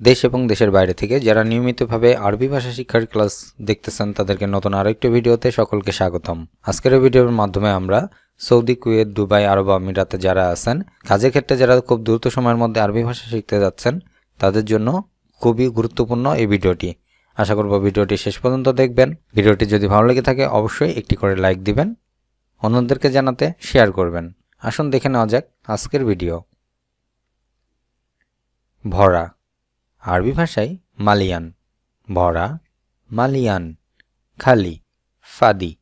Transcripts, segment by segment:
দেশ এবং দেশের বাইরে থেকে যারা নিয়মিতভাবে আরবি ভাষা শিক্ষার ক্লাস দেখতেছেন, তাদেরকে নতুন আরেকটি ভিডিওতে সকলকে স্বাগতম। আজকের ভিডিওর মাধ্যমে আমরা সৌদি, কুয়েত, দুবাই, আরব আমিরাতে যারা আছেন, কাজের ক্ষেত্রে যারা খুব দ্রুত সময়ের মধ্যে আরবি ভাষা শিখতে যাচ্ছেন, তাদের জন্য খুবই গুরুত্বপূর্ণ এই ভিডিওটি। আশা করব ভিডিওটি শেষ পর্যন্ত দেখবেন। ভিডিওটি যদি ভালো লেগে থাকে, অবশ্যই একটি করে লাইক দিবেন, অন্যদেরকে জানাতে শেয়ার করবেন। আসুন দেখে নেওয়া যাক আজকের ভিডিও। ভরা আরবি ভাষায় মালিয়ান, ভরা, মালিয়ান, খালি, ফাদি।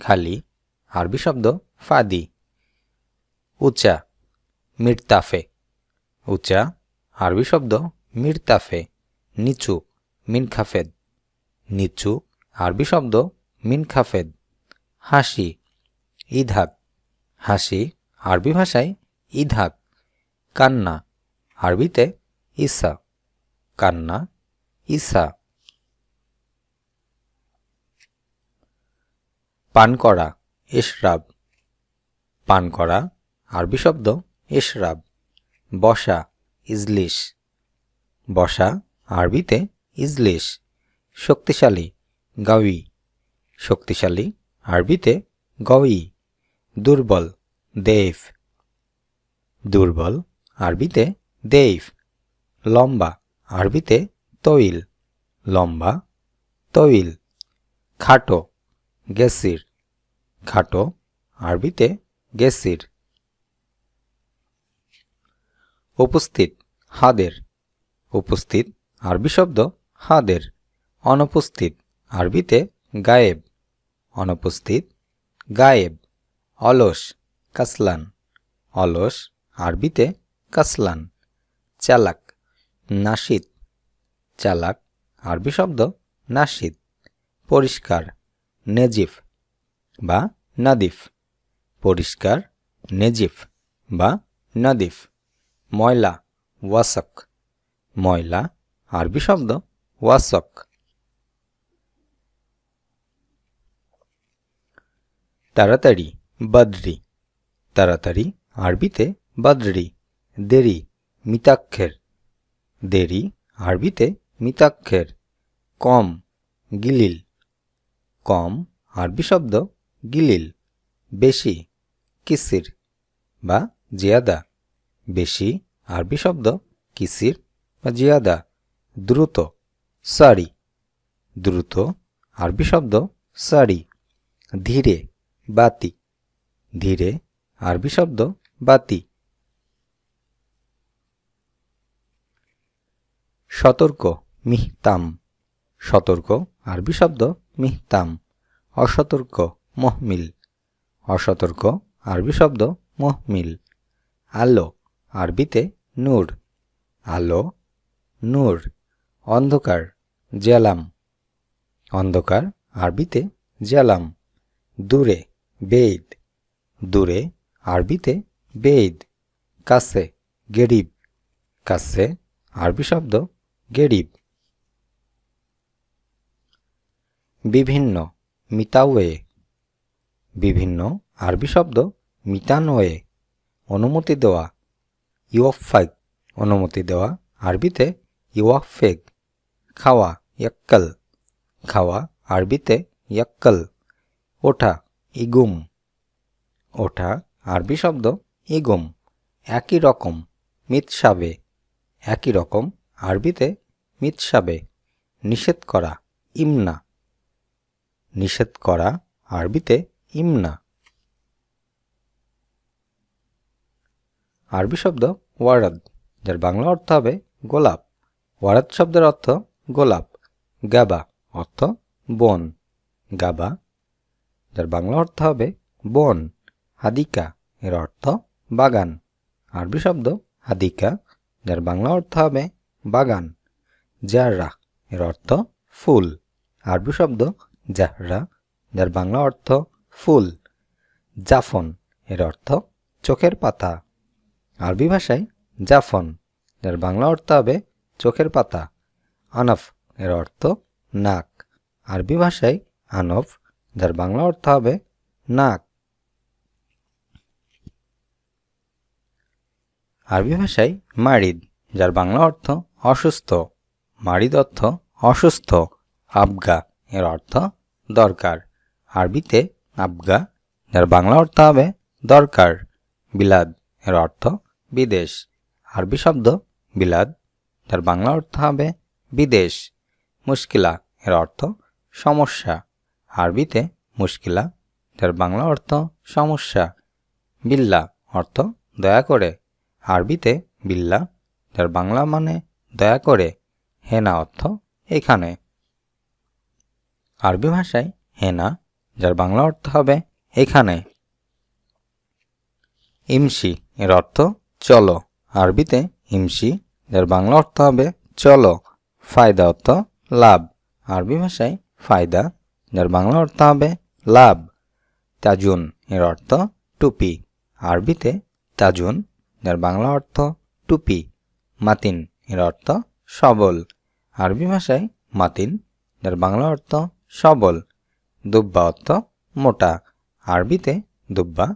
খালি, আরবি শব্দ ফাদি। উচা, মিরতাফে। উচা, আরবি শব্দ মিরতাফে, নিচু, মিনখাফেদ। নিচু, আরবি শব্দ মিনখাফেদ। হাসি, ইধাক। হাসি, আরবি ভাষায় ইধাক। কান্না, আরবিতে ইসা। কান্না ইসা পান করা ইশরাব পান করা, আরবি শব্দ ইশরাব বসা, ইজলিশ। বসা, আরবিতে ইজলিশ। শক্তিশালী গাউই শক্তিশালী, আরবিতে গউই দুর্বল দেব দুর্বল, আরবিতে দেব লম্বা আরবিতে তৈল, লম্বা, তৈল, খাটো গেসির খাটো, আরবিতে গেসির উপস্থিত, হাদের। উপস্থিত, আরবি শব্দ হাদের। অনুপস্থিত, আরবিতে গায়েব। অনুপস্থিত, গায়েব, অলস, কাসলান। অলস, আরবিতে কাসলান। চালাক। নাশিদ চালাক, আরবি শব্দ নাশিদ পরিষ্কার, নেজিফ বা নাদিফ, পরিষ্কার, নেজিফ বা নাদিফ, ময়লা, ওয়াসক, ময়লা, আরবি শব্দ ওয়াসক। তাড়াতাড়ি, বদ্রি, তাড়াতাড়ি, আরবিতে বদ্রি, দেরি, মিতাক্ষের দেরি, আরবিতে মিতাক্ষের, কম, গিলিল। কম, আরবি শব্দ গিলিল। বেশি, কিসির বা জিয়াদা। বেশি, আরবি শব্দ কিসির বা জিয়াদা। দ্রুত, সারি। দ্রুত, আরবি শব্দ সারি। ধীরে, বাতি। ধীরে, আরবি শব্দ বাতি। সতর্ক, মিহতাম। সতর্ক, আরবি শব্দ, মিহতাম। অসতর্ক, মহমিল। অসতর্ক, আরবি শব্দ, মহমিল। আলো, আরবিতে নূর। আলো, নূর। অন্ধকার জেলাম অন্ধকার, আরবিতে জেলাম দূরে বেদ দূরে, আরবিতে বেদ কাছে, গেরিব। কাছে, আরবি শব্দ গেরিব। বিভিন্ন মিতাওয়ে। বিভিন্ন আরবি শব্দ মিতানওয়ে অনুমতি দেওয়া। ইউফাক অনুমতি দেওয়া। আরবিতে ইউফেক, খাওয়া, ইয়াক্কাল। খাওয়া, আরবিতে ইয়াক্কাল। ওঠা, ইগুম। ওঠা, আরবি শব্দ ইগুম। একই রকম মিতসাবে একই রকম আরবিতে মিতসাবে নিষেধ করা, ইমনা। নিষেধ করা, আরবিতে ইমনা। আরবি শব্দ ওয়ারাদ, যার বাংলা অর্থ হবে গোলাপ। ওয়ারাদ শব্দের অর্থ গোলাপ। গাবা অর্থ বন। গাবা, যার বাংলা অর্থ হবে বন। হাদিকা এর অর্থ বাগান। আরবি শব্দ হাদিকা, যার বাংলা অর্থ হবে বাগান। জাররা এর অর্থ ফুল। আরবি শব্দ জাহরা যার বাংলা অর্থ ফুল। জাফন এর অর্থ চোখের পাতা। আরবি ভাষায় জাফন, যার বাংলা অর্থ হবে চোখের পাতা। আনফ এর অর্থ নাক। আরবি ভাষায় আনফ, যার বাংলা অর্থ হবে নাক। আরবি ভাষায় মারিদ, যার বাংলা অর্থ অসুস্থ। মারিদ অর্থ অসুস্থ। আবগা, এর অর্থ দরকার। আরবিতে আবগা, যার বাংলা অর্থ হবে দরকার। বিলাদ, এর অর্থ বিদেশ। আরবি শব্দ বিলাদ, যার বাংলা অর্থ হবে বিদেশ। মুশকিলা, এর অর্থ সমস্যা। আরবিতে মুশকিলা, যার বাংলা অর্থ সমস্যা। বিল্লা, অর্থ দয়া করে। আরবিতে বিল্লা, যার বাংলা মানে দয়া করে হেনা অর্থ এখানে। আরবি ভাষায় হেনা, যার বাংলা অর্থ হবে এখানে। ইমসি এর অর্থ চলো। আরবিতে ইমসি যার বাংলা অর্থ হবে চলো। ফায়দা অর্থ লাভ। আরবি ভাষায় ফায়দা, যার বাংলা অর্থ হবে লাভ। তাজুন, এর অর্থ টুপি। আরবিতে তাজুন, যার বাংলা অর্থ টুপি। মাতিন এর অর্থ সবল। আরবি ভাষায় মাতিন, যার বাংলা অর্থ সবল। দুব্বা অর্থ মোটা। আরবিতে দুব্বা,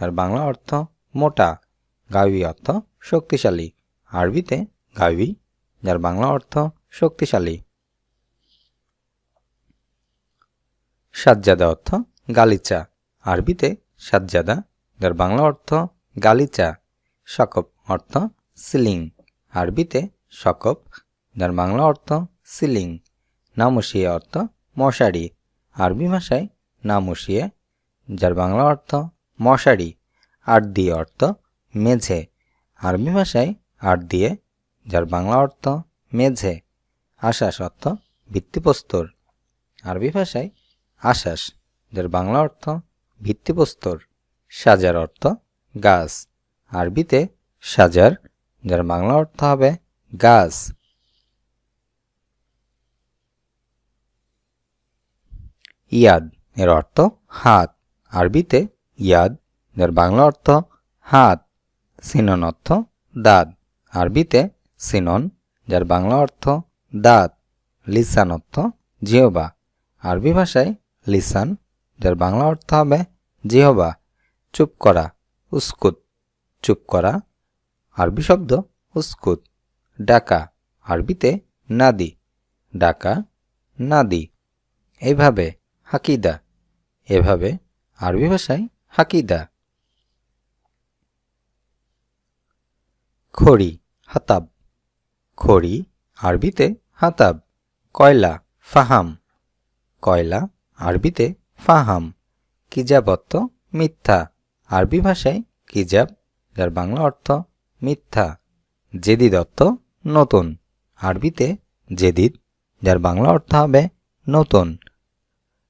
যার বাংলা অর্থ মোটা। গাউই অর্থ শক্তিশালী। আরবিতে গাউই যার বাংলা অর্থ শক্তিশালী। সাজ্জাদা অর্থ গালিচা। আরবিতে সাজ্জাদা, যার বাংলা অর্থ গালিচা। সকপ অর্থ সিলিং। আরবিতে সকপ, যার বাংলা অর্থ সিলিং, নামুশিয়া অর্থ মশারি। আরবি ভাষায় নামুশিয়া, যার বাংলা অর্থ মশারি আট দিয়ে অর্থ মেঝে। আরবি ভাষায় আট দিয়ে যার বাংলা অর্থ মেঝে আশ্বাস অর্থ ভিত্তিপ্রস্তর। আরবি ভাষায় আশ্বাস যার বাংলা অর্থ ভিত্তিপ্রস্তর, সাজার অর্থ গাছ। আরবিতে সাজার, যার বাংলা অর্থ হবে গাছ। ইয়াদ এর অর্থ হাত। আরবিতে ইয়াদ যার বাংলা অর্থ হাত। সিনন অর্থ দাঁত। আরবিতে সিনন, যার বাংলা অর্থ দাঁত। লিসান অর্থ জিহবা। আরবি ভাষায় লিসান, যার বাংলা অর্থ হবে জিহবা। চুপ করা, উস্কুত। চুপ করা, আরবি শব্দ উস্কুত। ডাকা, আরবিতে নাদি, ডাকা, নাদি। এইভাবে হাকিদা, এভাবে আরবি ভাষায় হাকিদা। খড়ি, হাতাব। খড়ি, আরবিতে হাতাব, কয়লা, ফাহাম। কয়লা, আরবিতে ফাহাম। কিজাব অর্থ মিথ্যা। আরবি ভাষায় কিজাব, যার বাংলা অর্থ মিথ্যা। জেদি অর্থ নতুন। আরবিতে জেদিদ, যার বাংলা অর্থ হবে নতুন।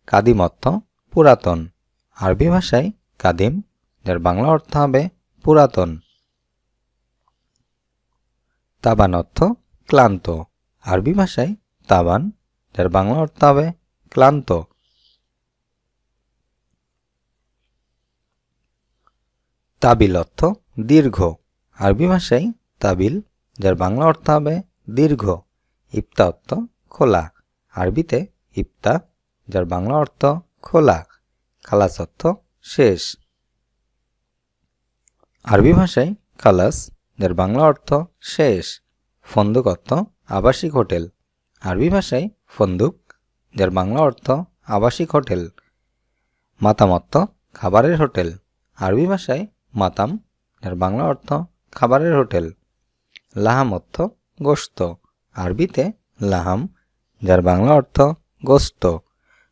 কাদিম অর্থ পুরাতন। আরবি ভাষায় কাদিম, যার বাংলা অর্থ হবে পুরাতন। তাবান অর্থ ক্লান্ত। আরবি ভাষায় তাবান, যার বাংলা অর্থ হবে ক্লান্ত। তাবিল অর্থ দীর্ঘ। আরবি ভাষায় তাবিল যার বাংলা অর্থ হবে দীর্ঘ, ইফতা অর্থ খোলা। আরবিতে ইফতা, যার বাংলা অর্থ খোলা। খালাস অর্থ শেষ। আরবি ভাষায় খালাস, যার বাংলা অর্থ শেষ। ফন্দুক অর্থ আবাসিক হোটেল। আরবি ভাষায় ফন্দুক, যার বাংলা অর্থ আবাসিক হোটেল। মাতাম অর্থ খাবারের হোটেল। আরবি ভাষায় মাতাম, যার বাংলা অর্থ খাবারের হোটেল। লাহাম অর্থ গোস্ত। আরবিতে লাহাম, যার বাংলা অর্থ গোস্ত।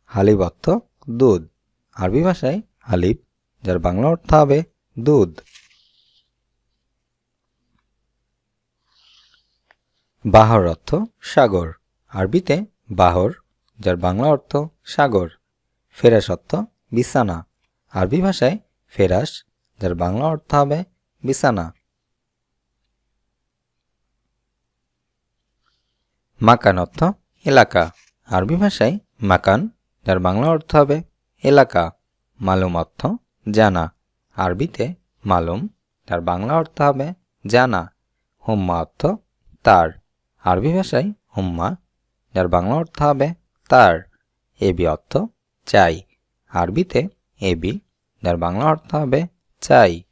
হালিব অর্থ দুধ। আরবি ভাষায় হালিব, যার বাংলা অর্থ হবে দুধ। বাহর অর্থ সাগর। আরবিতে বাহর, যার বাংলা অর্থ সাগর। ফেরাস অর্থ বিছানা। আরবি ভাষায় ফেরাস, যার বাংলা অর্থ হবে বিছানা। মাকান অর্থ এলাকা। আরবি ভাষায় মাকান, যার বাংলা অর্থ হবে এলাকা। মালুম অর্থ জানা। আরবিতে মালুম, যার বাংলা অর্থ হবে জানা। হুম্মা অর্থ তার। আরবি ভাষায় হুম্মা, যার বাংলা অর্থ হবে তার। এবি অর্থ চাই। আরবিতে এবি, যার বাংলা অর্থ হবে চাই।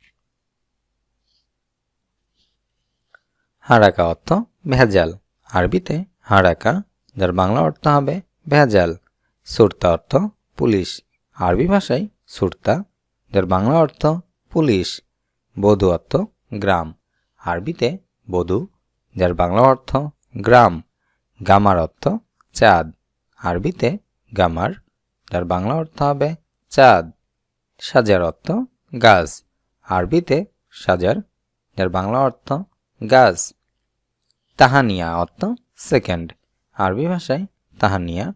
হারাকা অর্থ ভেজাল। আরবিতে হারাকা, যার বাংলা অর্থ হবে ভেজাল। সুরতা অর্থ পুলিশ। আরবি ভাষায় সুরতা, যার বাংলা অর্থ পুলিশ। বধু অর্থ গ্রাম। আরবিতে বধু, যার বাংলা অর্থ গ্রাম। গামার অর্থ চাঁদ। আরবিতে গামার, যার বাংলা অর্থ হবে চাঁদ। সাজার অর্থ গাছ। আরবিতে সাজার, যার বাংলা অর্থ গাছ। তাহানিয়া অর্থ সেকেন্ড। আরবি ভাষায় তাহানিয়া,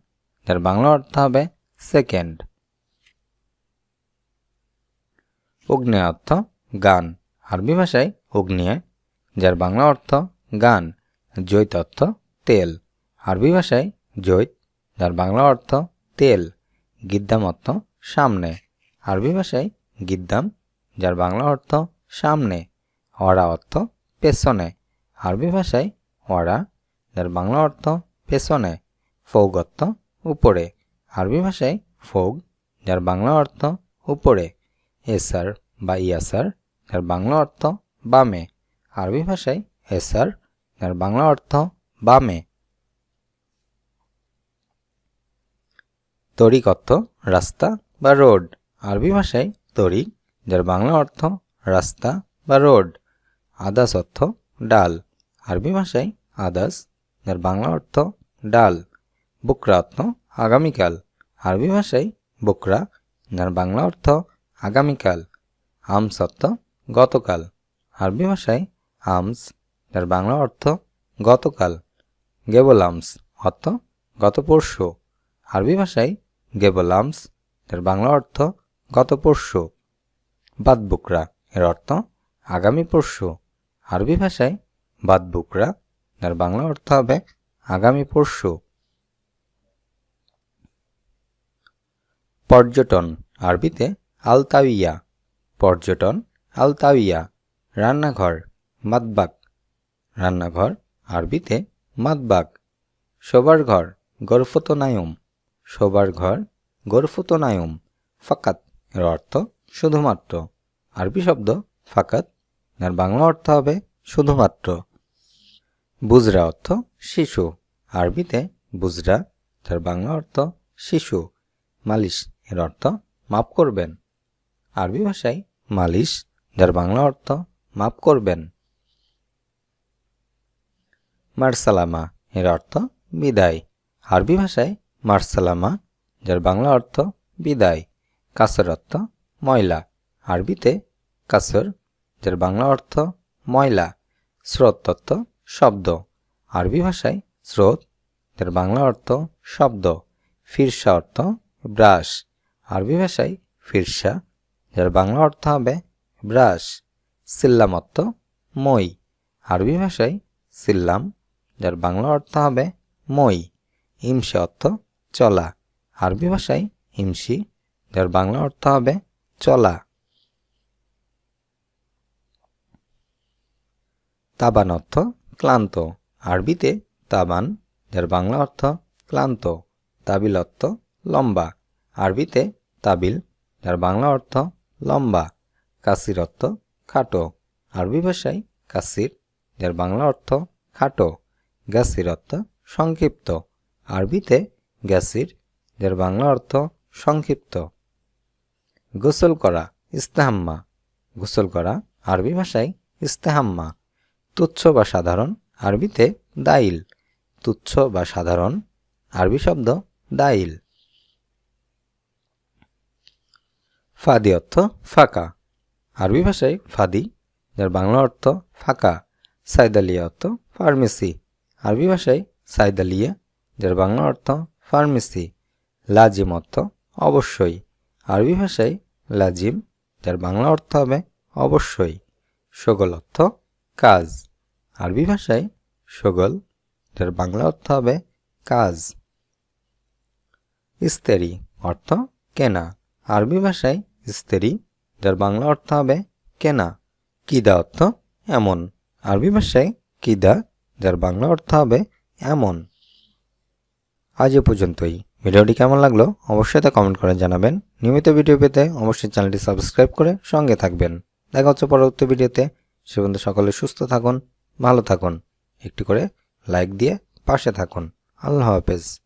যার বাংলা অর্থ হবে সেকেন্ড। অগ্নেয় অর্থ গান। আরবি ভাষায় অগ্নিয়, যার বাংলা অর্থ গান। জৈত অর্থ তেল। আরবি ভাষায় জৈত যার বাংলা অর্থ তেল। গিদ্দাম অর্থ সামনে। আরবি ভাষায় গিদ্দাম, যার বাংলা অর্থ সামনে। অরা অর্থ পেছনে। আরবি ভাষায় অরা যার বাংলা অর্থ পেছনে ফৌগ অর্থ উপরে। আরবি ভাষায় ফৌগ, যার বাংলা অর্থ উপরে। এসার বা ইয়াসার, যার বাংলা অর্থ বামে। আরবি ভাষায় এসার, যার বাংলা অর্থ বামে। তরিক অর্থ রাস্তা বা রোড। আরবি ভাষায় তরিক, যার বাংলা অর্থ রাস্তা বা রোড। আদাস অর্থ ডাল। আরবি ভাষায় আদাস যার বাংলা অর্থ ডাল, বুকরা অর্থ আগামীকাল। আরবি ভাষায় বুকরা যার বাংলা অর্থ আগামীকাল। আমস অর্থ গতকাল। আরবি ভাষায় আমস যার বাংলা অর্থ গতকাল। গেবলামস অর্থ গত পরশু। আরবি ভাষায় গেবলামস এর বাংলা অর্থ গত পরশু। বাদবুকরা এর অর্থ আগামী পরশু। আরবি ভাষায় বাদবুকরা এর বাংলা অর্থ হবে আগামী পরশু। পর্যটন, আরবিতে আলতাউইয়া। পর্যটন, আলতাউইয়া, রান্নাঘর মাতবাক রান্নাঘর, আরবিতে মাতবাক শোবার ঘর গর্ফতনায়ম। শোবার ঘর গর্ফতনায়ম, ফাকাত এর অর্থ শুধুমাত্র। আরবি শব্দ ফাকাত এর বাংলা অর্থ হবে শুধুমাত্র। বুজরা অর্থ শিশু। আরবিতে বুজরা, যার বাংলা অর্থ শিশু। মালিশ এর অর্থ মাপ করবেন। আরবি ভাষায় মালিশ, যার বাংলা অর্থ মাপ করবেন। মারসালামা এর অর্থ বিদায়। আরবি ভাষায় মারসালামা, যার বাংলা অর্থ বিদায়। কাসর অর্থ ময়লা। আরবিতে কাসর, যার বাংলা অর্থ ময়লা। স্রোত অর্থ শব্দ। আরবি ভাষায় স্রোত, যার বাংলা অর্থ শব্দ। ফিরসা অর্থ ব্রাশ। আরবি ভাষায় ফিরসা, যার বাংলা অর্থ হবে ব্রাশ। সিল্লাম অর্থ মই। আরবি ভাষায় সিল্লাম, যার বাংলা অর্থ হবে মই। ইমসি অর্থ চলা। আরবি ভাষায় ইমসি, যার বাংলা অর্থ হবে চলা। তাবান অর্থ ক্লান্ত। আরবিতে তাবান, যার বাংলা অর্থ ক্লান্ত তাবিল অর্থ লম্বা। আরবিতে তাবিল, যার বাংলা অর্থ লম্বা কাসির অর্থ খাটো। আরবি ভাষায় কাসির, যার বাংলা অর্থ খাটো গ্যাসির অর্থ সংক্ষিপ্ত। আরবিতে গ্যাসির যার বাংলা অর্থ সংক্ষিপ্ত। গোসল করা ইস্তেহাম্মা। গোসল করা আরবি ভাষায় ইস্তেহাম্মা। তুচ্ছ বা সাধারণ, আরবিতে দাইল। তুচ্ছ বা সাধারণ, আরবি শব্দ দাইল। ফাদি অর্থ ফাঁকা। আরবি ভাষায় ফাদি, যার বাংলা অর্থ ফাঁকা। সাইদালিয়া অর্থ ফার্মেসি। আরবি ভাষায় সাইদালিয়া, যার বাংলা অর্থ ফার্মেসি। লাজিম অর্থ অবশ্যই। আরবি ভাষায় লাজিম, যার বাংলা অর্থ হবে অবশ্যই। সকল অর্থ কাজ। আরবি ভাষায় সগল, যার বাংলা অর্থ হবে কাজ। ইস্তেরি অর্থ কেনা। আরবি ভাষায় ইস্তেরি, যার বাংলা অর্থ হবে কেনা। কিদা অর্থ এমন। আরবি ভাষায় কিদা, যার বাংলা অর্থ হবে এমন। আজ এ পর্যন্তই। ভিডিওটি কেমন লাগল অবশ্যই তা কমেন্ট করে জানাবেন। নিয়মিত ভিডিও পেতে অবশ্যই চ্যানেলটি সাবস্ক্রাইব করে সঙ্গে থাকবেন। দেখা হচ্ছে পরবর্তী ভিডিওতে। সে পর্যন্ত সকলে সুস্থ থাকুন, ভালো থাকুন। একটি করে লাইক দিয়ে পাশে থাকুন। আল্লাহ হাফেজ।